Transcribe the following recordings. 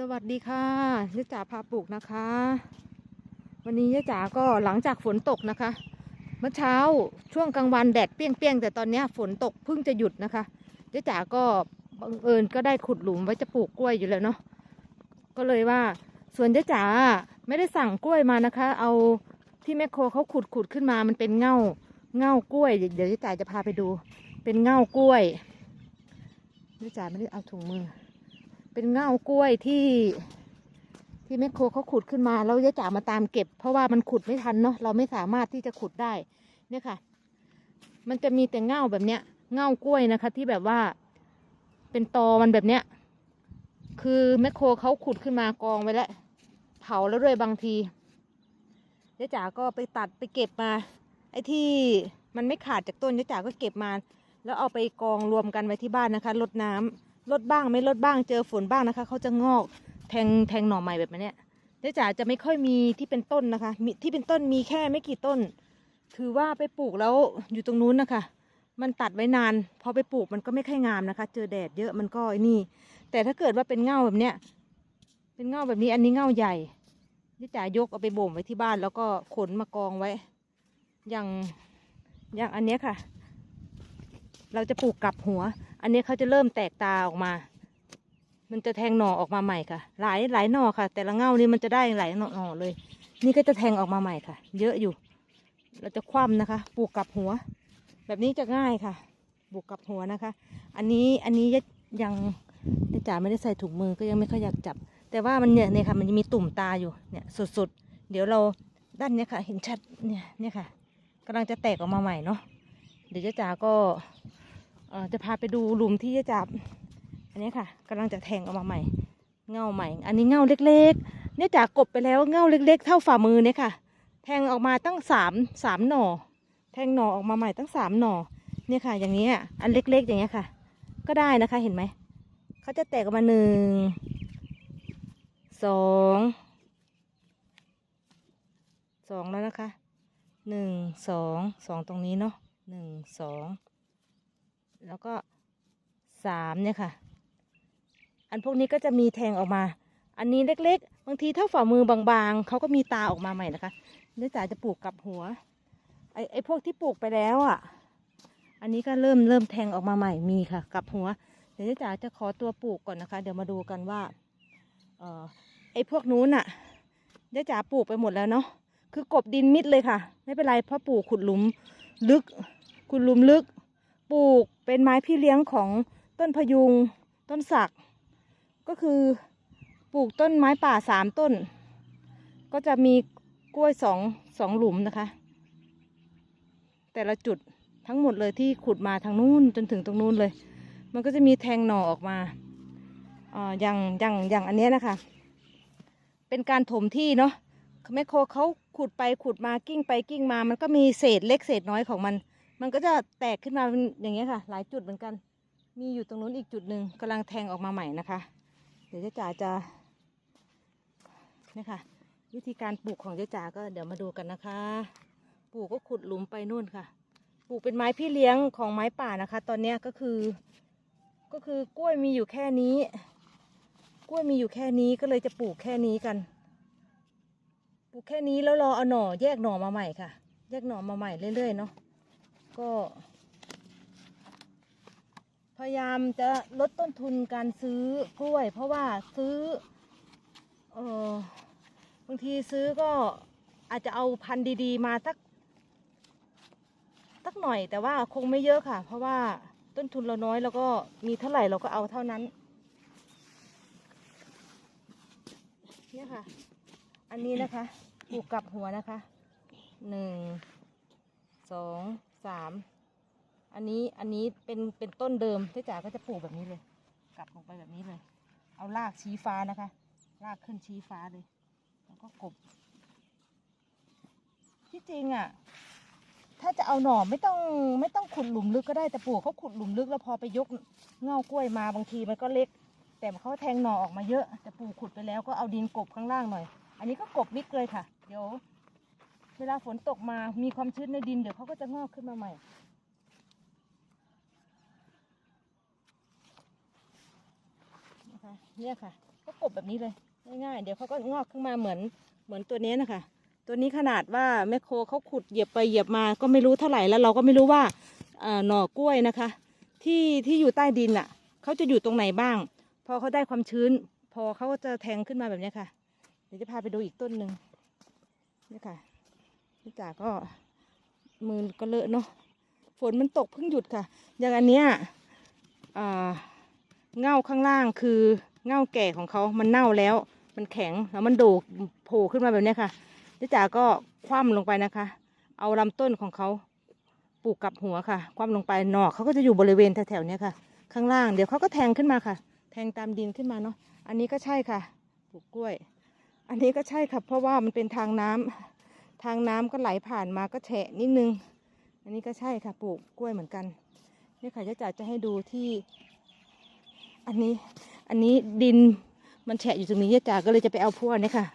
สวัสดีค่ะยะจ๋าพาปลูกนะคะ วันนี้ยะจ๋าก็หลังจากฝนตกนะคะ เมื่อเช้าช่วงกลางวันแดดเปรี้ยงๆแต่ตอนนี้ฝนตกเพิ่งจะหยุดนะคะยะจ๋าก็บังเอิญก็ได้ขุดหลุมไว้จะปลูกกล้วยอยู่แล้วเนาะก็เลยว่าส่วนยะจ๋าไม่ได้สั่งกล้วยมานะคะ เอาที่แมคโครเขาขุดขุดขึ้นมามันเป็นเง่าเง่ากล้วย เดี๋ยวยะจ๋าจะพาไปดู เป็นเง่ากล้วยยะจ๋าไม่ได้เอาถุงมือ เป็นเง่ากล้วยที่ที่แมคโครเขาขุดขึ้นมาแล้วยะจ๋ามาตามเก็บ เพราะว่ามันขุดไม่ทันเนาะเราไม่สามารถที่จะขุดได้เนี่ยค่ะ มันจะมีแต่เง่าแบบเนี้ยเง่ากล้วยนะคะ ที่แบบว่าเป็นตอมันแบบเนี้ย คือแมคโครเขาขุดขึ้นมากองไว้แล้วเผาแล้วด้วยบางทียะจ๋าก็ไปตัดไปเก็บมา ไอ้ที่มันไม่ขาดจากต้นยะจ๋าก็เก็บมา แล้วเอาไปกองรวมกันไว้ที่บ้านนะคะลดน้ำ ลดบ้างไม่ลดบ้างเจอฝนบ้างนะคะเขาจะงอกแทงแทงหน่อใหม่แบบนี้เจ๊จ๋าจะไม่ค่อยมีที่เป็นต้นนะคะมีที่เป็นต้นมีแค่ไม่กี่ต้น ถือว่าไปปลูกแล้วอยู่ตรงนู้นนะคะ มันตัดไว้นานพอไปปลูกมันก็ไม่ค่อยงามนะคะ เจอแดดเยอะมันก็นี่ แต่ถ้าเกิดว่าเป็นเง่าแบบเนี้ยเป็นเง่าแบบนี้อันนี้เง่าใหญ่เจ๊จ๋ายกเอาไปบ่มไว้ที่บ้าน แล้วก็ขนมากองไว้ อย่างอย่างอันเนี้ยค่ะ เราจะปลูกกลับหัว อันนี้เขาจะเริ่มแตกตาออกมา มันจะแทงหน่อออกมาใหม่ค่ะ หลายหลายหน่อค่ะ แต่ละเง่านี่มันจะได้หลายหน่อเลย นี่ก็จะแทงออกมาใหม่ค่ะ เยอะอยู่ เราจะคว่ำนะคะ ปลูกกลับหัว แบบนี้จะง่ายค่ะปลูกกลับหัวนะคะ อันนี้อันนี้ยังจ๋าไม่ได้ใส่ถุงมือก็ยังไม่ค่อยอยากจับ แต่ว่ามันเนี่ยเนี่ยค่ะ มันจะมีตุ่มตาอยู่เนี่ยสดๆ เดี๋ยวเราด้านเนี้ยค่ะ เห็นชัดเนี่ยเนี่ยค่ะกำลังจะแตกออกมาใหม่เนาะเดี๋ยวจ๋าก็ จะพาไปดูหลุมที่จะจับ อันนี้ค่ะกำลังจะแทงออกมาใหม่ เงาใหม่ อันนี้เงาเล็กๆ เนี่ยจากกบไปแล้วเงาเล็ก ๆ เท่าฝ่ามือเนี่ยค่ะ แทงออกมาตั้งสามสามหน่อ แทงหน่อออกมาใหม่ตั้งสามหน่อ เนี่ยค่ะ อย่างนี้อันเล็กๆ อย่างเงี้ยค่ะ ก็ได้นะคะเห็นไหม เขาจะแตกออกมาหนึ่งสองสองแล้วนะคะหนึ่งสองสองตรงนี้เนาะหนึ่งสอง แล้วก็สามเนี่ยค่ะ อันพวกนี้ก็จะมีแทงออกมา อันนี้เล็กๆ บางทีเท่าฝ่ามือบางๆ เขาก็มีตาออกมาใหม่นะคะเนื่องจากจะปลูกกับหัว ไอ้ไอ้พวกที่ปลูกไปแล้วอะ อันนี้ก็เริ่มเริ่มแทงออกมาใหม่มีค่ะ กับหัว เดี๋ยวจ๋าจะขอตัวปลูกก่อนนะคะ เดี๋ยวมาดูกันว่า เอ่อ ไอ้พวกนู้นอะเดี๋ยวจ๋าปลูกไปหมดแล้วเนาะ คือกบดินมิดเลยค่ะ ไม่เป็นไรเพราะปลูกขุดหลุมลึก ขุดหลุมลึก ปลูก เป็นไม้พี่เลี้ยงของต้นพยุง ต้นสัก ก็คือปลูกต้นไม้ป่าสามต้น ก็จะมีกล้วยสองสองหลุมนะคะ แต่ละจุดทั้งหมดเลยที่ขุดมาทางนู้นจนถึงตรงนู้นเลย มันก็จะมีแทงหน่อออกมาอ่าอย่างอย่างอย่างอันเนี้ยนะคะ เป็นการถมที่เนาะแมคโครเขาขุดไปขุดมากิ้งไปกิ้งมา มันก็มีเศษเล็กเศษน้อยของมัน มันก็จะแตกขึ้นมาเป็นอย่างเงี้ยค่ะ หลายจุดเหมือนกัน มีอยู่ตรงนู้นอีกจุดหนึ่งกำลังแทงออกมาใหม่นะคะ เดี๋ยวเจ๊จ๋าจะนี่ค่ะ วิธีการปลูกของเจ๊จ๋าก็เดี๋ยวมาดูกันนะคะ ปลูกก็ขุดหลุมไปนู่นค่ะ ปลูกเป็นไม้พี่เลี้ยงของไม้ป่านะคะ ตอนเนี้ยก็คือ ก็คือกล้วยมีอยู่แค่นี้ กล้วยมีอยู่แค่นี้ก็เลยจะปลูกแค่นี้กันปลูกแค่นี้แล้วรอเอาหน่อแยกหน่อมาใหม่ค่ะ แยกหน่อมาใหม่เรื่อยๆเนาะ ก็ พยายามจะลดต้นทุนการซื้อกล้วย เพราะว่าซื้อเออบางทีซื้อก็อาจจะเอาพันธุ์ดีๆ มาสักสักหน่อย แต่ว่าคงไม่เยอะค่ะ เพราะว่าต้นทุนเราน้อยแล้วก็มีเท่าไหร่เราก็เอาเท่านั้น เนี่ยค่ะ อันนี้นะคะปลูกกลับหัวนะคะหนึ่งสอง สามอันนี้อันนี้เป็นเป็นต้นเดิมที่จ๋าก็จะปลูกแบบนี้เลย กลับลงไปแบบนี้เลย เอารากชี้ฟ้านะคะรากขึ้นชี้ฟ้าเลย แล้วก็กบ ที่จริงอะ ถ้าจะเอาหน่อไม่ต้องไม่ต้องขุดหลุมลึกก็ได้แต่ปลูกเขาขุดหลุมลึกแล้วพอไปยกเง่ากล้วยมาบางทีมันก็เล็ก แต่เขาแทงหน่อออกมาเยอะแต่ปลูกขุดไปแล้วก็เอาดินกบข้างล่างหน่อย อันนี้ก็กบมิดเลยค่ะ เดี๋ยว เวลาฝนตกมามีความชื้นในดินเดี๋ยวเขาก็จะงอกขึ้นมาใหม่ นะคะเนี่ยค่ะ ก็กบแบบนี้เลยง่ายๆเดี๋ยวเขาก็งอกขึ้นมาเหมือนเหมือนตัวนี้นะคะ ตัวนี้ขนาดว่าแมคโครเขาขุดเหยียบไปเหยียบมาก็ไม่รู้เท่าไหร่แล้วเราก็ไม่รู้ว่าหน่อกล้วยนะคะ ที่ที่อยู่ใต้ดินอะเขาจะอยู่ตรงไหนบ้าง พอเขาได้ความชื้น พอเขาก็จะแทงขึ้นมาแบบนี้ค่ะเดี๋ยวจะพาไปดูอีกต้นหนึ่งนี่ค่ะ พี่จ๋าก็มือก็เลอะเนาะฝนมันตกเพิ่งหยุดค่ะ อย่างอันเนี้ยอ่าเง่าข้างล่างคือเง่าแก่ของเขามันเน่าแล้ว มันแข็งแล้วมันโดกโผล่ขึ้นมาแบบนี้ค่ะพี่จ๋าก็คว่ำลงไปนะคะ เอาลำต้นของเขาปลูกกับหัวค่ะ คว่ำลงไปหนอกเขาก็จะอยู่บริเวณแถวๆนี้ค่ะ ข้างล่างเดี๋ยวเขาก็แทงขึ้นมาค่ะ แทงตามดินขึ้นมาเนาะอันนี้ก็ใช่ค่ะ ปลูกกล้วย อันนี้ก็ใช่ค่ะ เพราะว่ามันเป็นทางน้ำ ทางน้ำก็ไหลผ่านมาก็แฉะนิดนึง อันนี้ก็ใช่ค่ะปลูกกล้วยเหมือนกันนี่ค่ะจะจัดจะให้ดูที่ อันนี้อันนี้ดินมันแฉะอยู่ตรงนี้ยจ๋าก็เลยจะไปเอาพวกนี้ค่ะ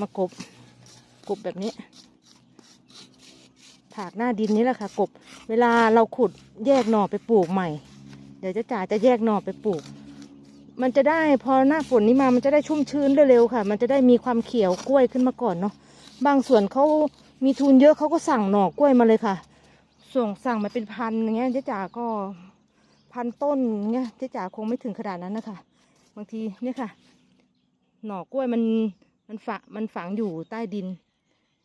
มากบกบแบบนี้ ถากหน้าดินนี่แหละค่ะ กบ เวลาเราขุดแยกหน่อไปปลูกใหม่ เดี๋ยวจะจ๋าจะแยกหน่อไปปลูก มันจะได้พอหน้าฝนนี้มามันจะได้ชุ่มชื้นเร็วๆค่ะ มันจะได้มีความเขียวกล้วยขึ้นมาก่อนเนาะ บางส่วนเขามีทุนเยอะเขาก็สั่งหน่อกล้วยมาเลยค่ะ ส่งสั่งมาเป็นพันอย่างเงี้ยเจ๊จ๋าก็พันต้นเงี้ยเจ๊จ๋าคงไม่ถึงขนาดนั้นนะคะ บางทีเนี่ยค่ะ หน่อกล้วยมันมันฝังมันฝังอยู่ใต้ดิน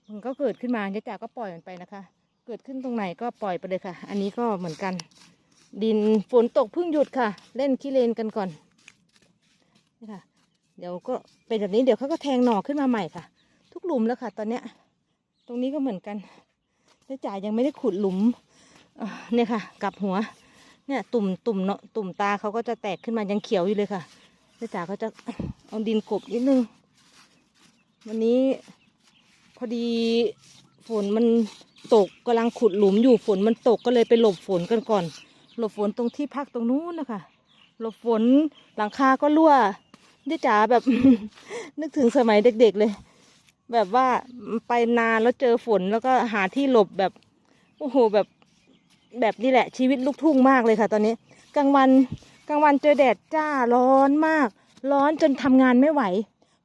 มันก็เกิดขึ้นมาเจ๊จ๋าก็ปล่อยมันไปนะคะ เกิดขึ้นตรงไหนก็ปล่อยไปเลยค่ะ อันนี้ก็เหมือนกัน ดินฝนตกเพิ่งหยุดค่ะ เล่นขี้เลนกันก่อนนี่ค่ะ เดี๋ยวก็เป็นแบบนี้เดี๋ยวเขาก็แทงหน่อขึ้นมาใหม่ค่ะ หลุมแล้วค่ะ ตอนเนี้ย ตรงนี้ก็เหมือนกันเจ๊จ๋ายยังไม่ได้ขุดหลุมเนี่ยค่ะ กลับหัว เนี่ย ตุ่มตุ่มเนาะตุ่มตาเขาก็จะแตกขึ้นมายังเขียวอยู่เลยค่ะเจ๊จ๋าก็จะเอาดินกบนิดนึง วันนี้พอดีฝนมันตกกำลังขุดหลุมอยู่ฝนมันตกก็เลยไปหลบฝนกันก่อน หลบฝนตรงที่พักตรงนู้นนะคะหลบฝนหลังคาก็รั่วเจ๊จ๋าแบบ นึกถึงสมัยเด็กๆเลย แบบว่าไปนานแล้วเจอฝนแล้วก็หาที่หลบแบบโอ้โหแบบแบบนี้แหละชีวิตลูกทุ่งมากเลยค่ะ ตอนนี้กลางวันกลางวันเจอแดดจ้าร้อนมาก ร้อนจนทำงานไม่ไหว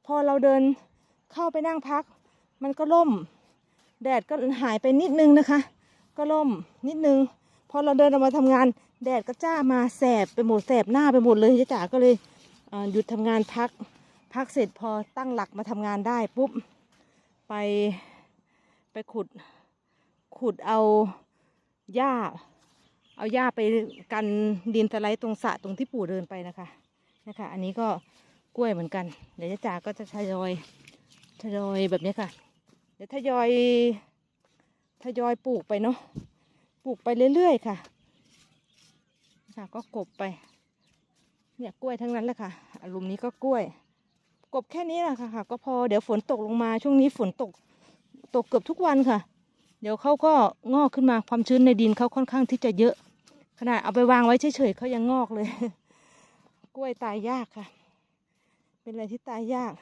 พอเราเดินเข้าไปนั่งพัก มันก็ล่ม แดดก็หายไปนิดนึงนะคะ ก็ล่มนิดนึง พอเราเดินออกมาทำงาน แดดก็จ้ามาแสบไปหมดแสบหน้าไปหมดเลยเจ๊จ๋าก็เลยหยุดทำงานพัก พักเสร็จพอตั้งหลักมาทำงานได้ปุ๊บ ไปไปขุดขุดเอาหญ้า เอาหญ้าไปกันดินสไลด์ตรงสะตรงที่ปู่เดินไปนะคะนะคะ อันนี้ก็กล้วยเหมือนกัน เดี๋ยวจ๊จ๋าก็จะทยอยทยอยแบบนี้ค่ะ เดี๋ยวทยอยทยอยปลูกไปเนาะปลูกไปเรื่อยๆค่ะค่ะก็กบไป เนี่ยกล้วยทั้งนั้นแหละค่ะอารมณ์นี้ก็กล้วย กบแค่นี้แหละค่ะ ก็พอเดี๋ยวฝนตกลงมาช่วงนี้ฝนตกตกเกือบทุกวันค่ะ เดี๋ยวเขาก็งอกขึ้นมาความชื้นในดินเขาค่อนข้างที่จะเยอะ ขนาดเอาไปวางไว้เฉยๆเขายังงอกเลย กล้วยตายยากค่ะ เป็นอะไรที่ตายยาก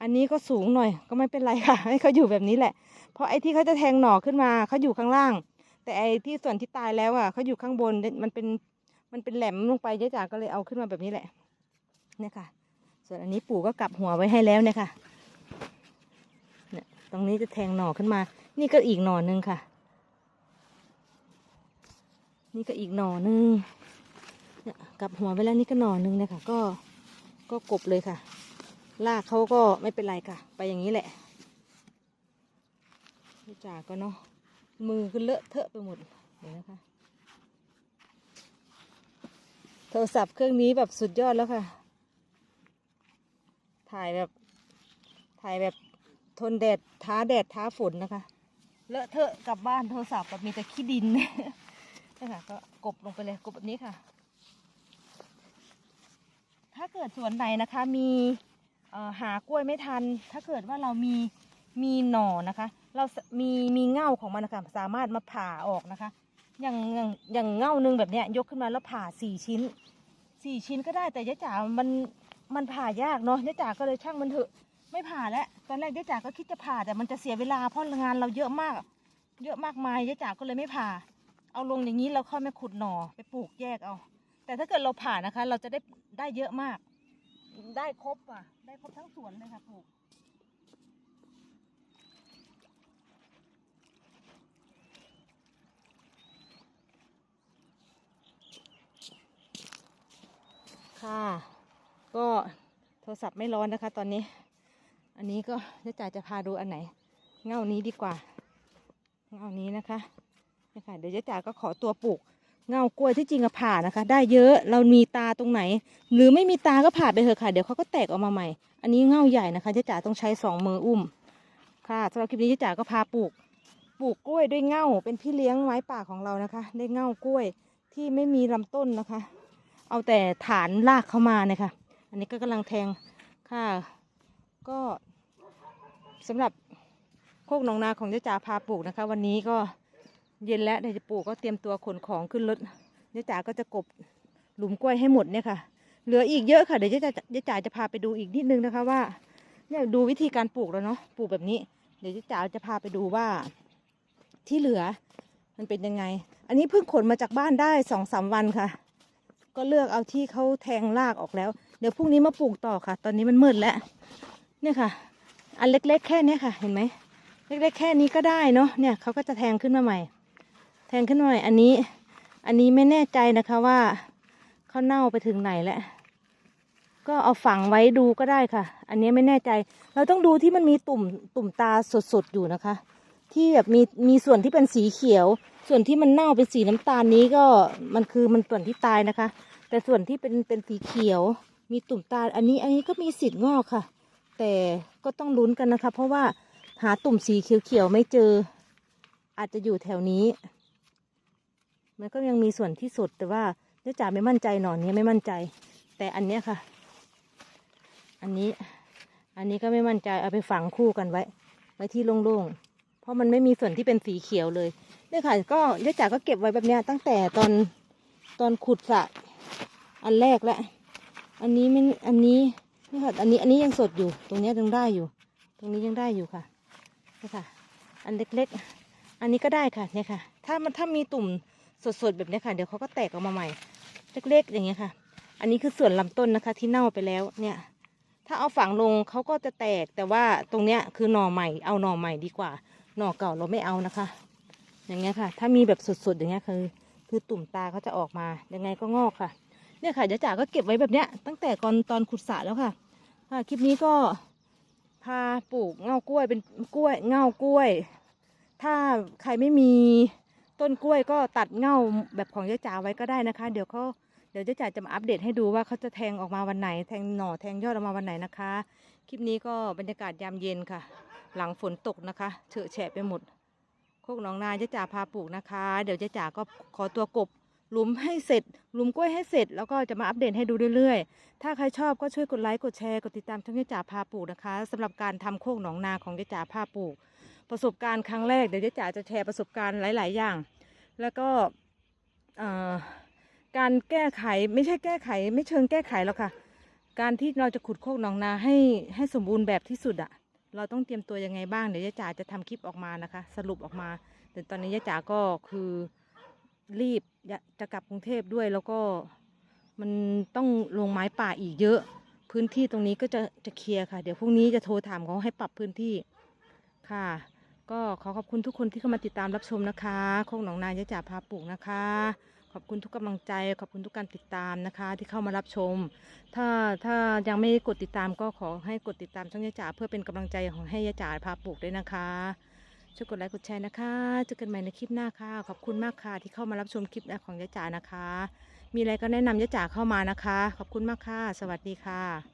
อันนี้ก็สูงหน่อยก็ไม่เป็นไรค่ะ ให้เขาอยู่แบบนี้แหละ เพราะไอ้ที่เขาจะแทงหน่อขึ้นมาเขาอยู่ข้างล่าง แต่ไอ้ที่ส่วนที่ตายแล้วอะเขาอยู่ข้างบนมันเป็นมันเป็นแหลมลงไปเจ๊จ๋าก็เลยเอาขึ้นมาแบบนี้แหละเนี่ยค่ะ ส่วนอันนี้ปู่ก็กลับหัวไว้ให้แล้วเนี่ยค่ะเนี่ยตรงนี้จะแทงหน่อขึ้นมา นี่ก็อีกหน่อหนึงค่ะ นี่ก็อีกหน่อหนึงเนี่ยกลับหัวไว้แล้วนี่ก็หน่อหนึงเนี่ยค่ะ ก็ก็กบเลยค่ะ ลากเขาก็ไม่เป็นไรค่ะ ไปอย่างนี้แหละพี่จ๋าก็เนาะมือก็เลอะเทอะไปหมดเดี๋ยวนะคะโทรศัพท์เครื่องนี้แบบสุดยอดแล้วค่ะ ถ่ายแบบ ถ่ายแบบทนแดดท้าแดดท้าฝนนะคะ เลอะเทอะกลับบ้านโทรศัพท์แบบมีแต่ขี้ดินนี่ค่ะก็กบลงไปเลยกบแบบนี้ค่ะ ถ้าเกิดสวนไหนนะคะ มีหากล้วยไม่ทัน ถ้าเกิดว่าเรามีมีหน่อนะคะ เรามีมีเง่าของมันนะคะสามารถมาผ่าออกนะคะ อย่างอย่างอย่างเง่าหนึงแบบเนี้ยยกขึ้นมาแล้วผ่าสี่ชิ้นสี่ชิ้นก็ได้แต่ยะจ๋ามัน มันผ่ายากเนาะยะจ๋าก็เลยช่างมันเถอะ ไม่ผ่าแล้วตอนแรกยะจ๋าก็คิดจะผ่าแต่มันจะเสียเวลาเพราะงานเราเยอะมาก เยอะมากมายยะจ๋าก็เลยไม่ผ่า เอาลงอย่างนี้เราค่อยมาขุดหน่อไปปลูกแยกเอา แต่ถ้าเกิดเราผ่านะคะ เราจะได้ได้เยอะมาก ได้ครบอะ ได้ครบทั้งสวนเลยค่ะปลูกค่ะ ก็โทรศัพท์ไม่ร้อนนะคะ ตอนนี้ อันนี้ก็เจ๊จ๋าจะพาดูอันไหน เง่านี้ดีกว่า เง่านี้นะคะนี่ค่ะเดี๋ยวเจ๊จ๋าก็ขอตัวปลูกเงากล้วยที่จริงอะผ่านะคะ ได้เยอะเรามีตาตรงไหน หรือไม่มีตาก็ผ่าไปเถอะค่ะ เดี๋ยวเขาก็แตกออกมาใหม่ อันนี้เง่าใหญ่นะคะเจ๊จ๋าต้องใช้สองมืออุ้ม ค่ะสำหรับคลิปนี้เจ๊จ๋าก็พาปลูก ปลูกกล้วยด้วยเง่าเป็นพี่เลี้ยงไม้ป่าของเรานะคะ ได้เง่ากล้วยที่ไม่มีลำต้นนะคะ เอาแต่ฐานรากเข้ามาเนี่ยค่ะ อันนี้ก็กำลังแทงค่ะ ก็สำหรับโคกหนองนาของเจ๊จ๋าพาปลูกนะคะ วันนี้ก็เย็นแล้วเดี๋ยวจะปลูกก็เตรียมตัวขนของขึ้นรถเจ๊จ๋าก็จะกบหลุมกล้วยให้หมดเนี่ยค่ะ เหลืออีกเยอะค่ะเดี๋ยวเจ๊จ๋าเจ๊จ๋าจะพาไปดูอีกนิดนึงนะคะว่าเนี่ยดูวิธีการปลูกแล้วเนาะปลูกแบบนี้ เดี๋ยวเจ๊จ๋าจะพาไปดูว่า ที่เหลือ มันเป็นยังไง อันนี้เพิ่งขนมาจากบ้านได้สองสามวันค่ะ ก็เลือกเอาที่เขาแทงรากออกแล้ว เดี๋ยวพรุ่งนี้มาปลูกต่อค่ะ ตอนนี้มันมืดแล้ว เนี่ยค่ะ อันเล็กๆ แค่นี้ค่ะ เห็นไหม เล็กๆ แค่นี้ก็ได้เนาะ เนี่ยเขาก็จะแทงขึ้นมาใหม่ แทงขึ้นมาใหม่ อันนี้ อันนี้ไม่แน่ใจนะคะว่าเขาเน่าไปถึงไหนแล้ว ก็เอาฝังไว้ดูก็ได้ค่ะ อันนี้ไม่แน่ใจ เราต้องดูที่มันมีตุ่มตุ่มตาสดๆอยู่นะคะ ที่แบบมีมีส่วนที่เป็นสีเขียว ส่วนที่มันเน่าเป็นสีน้ำตาลนี้ก็มันคือมันส่วนที่ตายนะคะ แต่ส่วนที่เป็นเป็นสีเขียว มีตุ่มตาอันนี้อันนี้ก็มีสิทธิ์งอกค่ะ แต่ก็ต้องลุ้นกันนะคะ เพราะว่าหาตุ่มสีเขียวๆไม่เจอ อาจจะอยู่แถวนี้ มันก็ยังมีส่วนที่สดแต่ว่าเจ๊จ๋าไม่มั่นใจหนอนนี้ไม่มั่นใจ แต่อันเนี้ยค่ะ อันนี้ อันนี้ก็ไม่มั่นใจเอาไปฝังคู่กันไว้ ไว้ที่โล่งๆ เพราะมันไม่มีส่วนที่เป็นสีเขียวเลยเนี่ยค่ะ ก็เจ๊จ๋าก็เก็บไว้แบบเนี้ยตั้งแต่ตอนตอนขุดสระอันแรกแล้วอันนี้ไม่อันนี้นี่ค่ะ อันนี้อันนี้ยังสดอยู่ ตรงนี้ยังได้อยู่ ตรงนี้ยังได้อยู่ค่ะนี่ค่ะ อันเล็กๆ อันนี้ก็ได้ค่ะเนี่ยค่ะ ถ้ามันถ้ามีตุ่มสดๆแบบนี้ค่ะ เดี๋ยวเขาก็แตกออกมาใหม่ เล็กๆ อย่างเงี้ยค่ะ อันนี้คือส่วนลำต้นนะคะ ที่เน่าไปแล้วเนี่ย ถ้าเอาฝังลงเขาก็จะแตกแต่ว่าตรงเนี้ยคือหน่อใหม่ เอาหน่อใหม่ดีกว่า หน่อเก่าเราไม่เอานะคะ อย่างเงี้ยค่ะ ถ้ามีแบบสดๆอย่างเงี้ยคือ คือตุ่มตาเขาจะออกมายังไงก็งอกค่ะ เนี่ยค่ะเดี๋ยวจ๋าก็เก็บไว้แบบเนี้ย ตั้งแต่ก่อนตอนขุดสระแล้วค่ะค่ะคลิปนี้ก็พาปลูกเงากล้วยเป็นกล้วยเงากล้วย ถ้าใครไม่มีต้นกล้วยก็ตัดเงาแบบของเจ๊จ๋าไว้ก็ได้นะคะ เดี๋ยวเขาเดี๋ยวเจ๊จ๋าจะมาอัปเดตให้ดูว่าเขาจะแทงออกมาวันไหน แทงหน่อแทงยอดออกมาวันไหนนะคะ คลิปนี้ก็บรรยากาศยามเย็นค่ะ หลังฝนตกนะคะเฉอะแฉะไปหมดโคกหนองนาเจจ๋าพาปลูกนะคะ เดี๋ยวเจจ๋าก็ขอตัวกบหลุมให้เสร็จ หลุมกล้วยให้เสร็จ แล้วก็จะมาอัปเดตให้ดูเรื่อยๆ ถ้าใครชอบก็ช่วยกดไลค์ กดแชร์ กดติดตามช่องเจจ๋าพาปลูกนะคะสำหรับการทำโคกหนองนาของเจจ๋าพาปลูก ประสบการณ์ครั้งแรก เดี๋ยวเจจ๋าจะแชร์ประสบการณ์หลาย ๆ อย่าง แล้วก็การแก้ไขไม่ใช่แก้ไข ไม่เชิงแก้ไขหรอกค่ะ การที่เราจะขุดโคกหนองนาให้ให้สมบูรณ์แบบที่สุดอะ เราต้องเตรียมตัวยังไงบ้างเดี๋ยวเจ๊จ๋าจะทำคลิปออกมานะคะ สรุปออกมา แต่ตอนนี้ยะจ๋าก็คือรีบจะกลับกรุงเทพด้วยแล้วก็มันต้องลงไม้ป่าอีกเยอะ พื้นที่ตรงนี้ก็จะจะเคลียร์ค่ะ เดี๋ยวพรุ่งนี้จะโทรถามเขาให้ปรับพื้นที่ค่ะ ก็ขอขอบคุณทุกคนที่เข้ามาติดตามรับชมนะคะโคงหนองนายยะจ๋าพาปลูกนะคะ ขอบคุณทุกกำลังใจ ขอบคุณทุกการติดตามนะคะ ที่เข้ามารับชม ถ้าถ้ายังไม่กดติดตามก็ขอให้กดติดตามช่องยะจ๋าเพื่อเป็นกำลังใจของให้ยะจ๋าพาปลูกด้วยนะคะช่วยกดไลค์กดแชร์นะคะเจอกันใหม่ในคลิปหน้าค่ะ ขอบคุณมากค่ะที่เข้ามารับชมคลิปของยะจ๋านะคะ มีอะไรก็แนะนำยะจ๋าเข้ามานะคะ ขอบคุณมากค่ะ สวัสดีค่ะ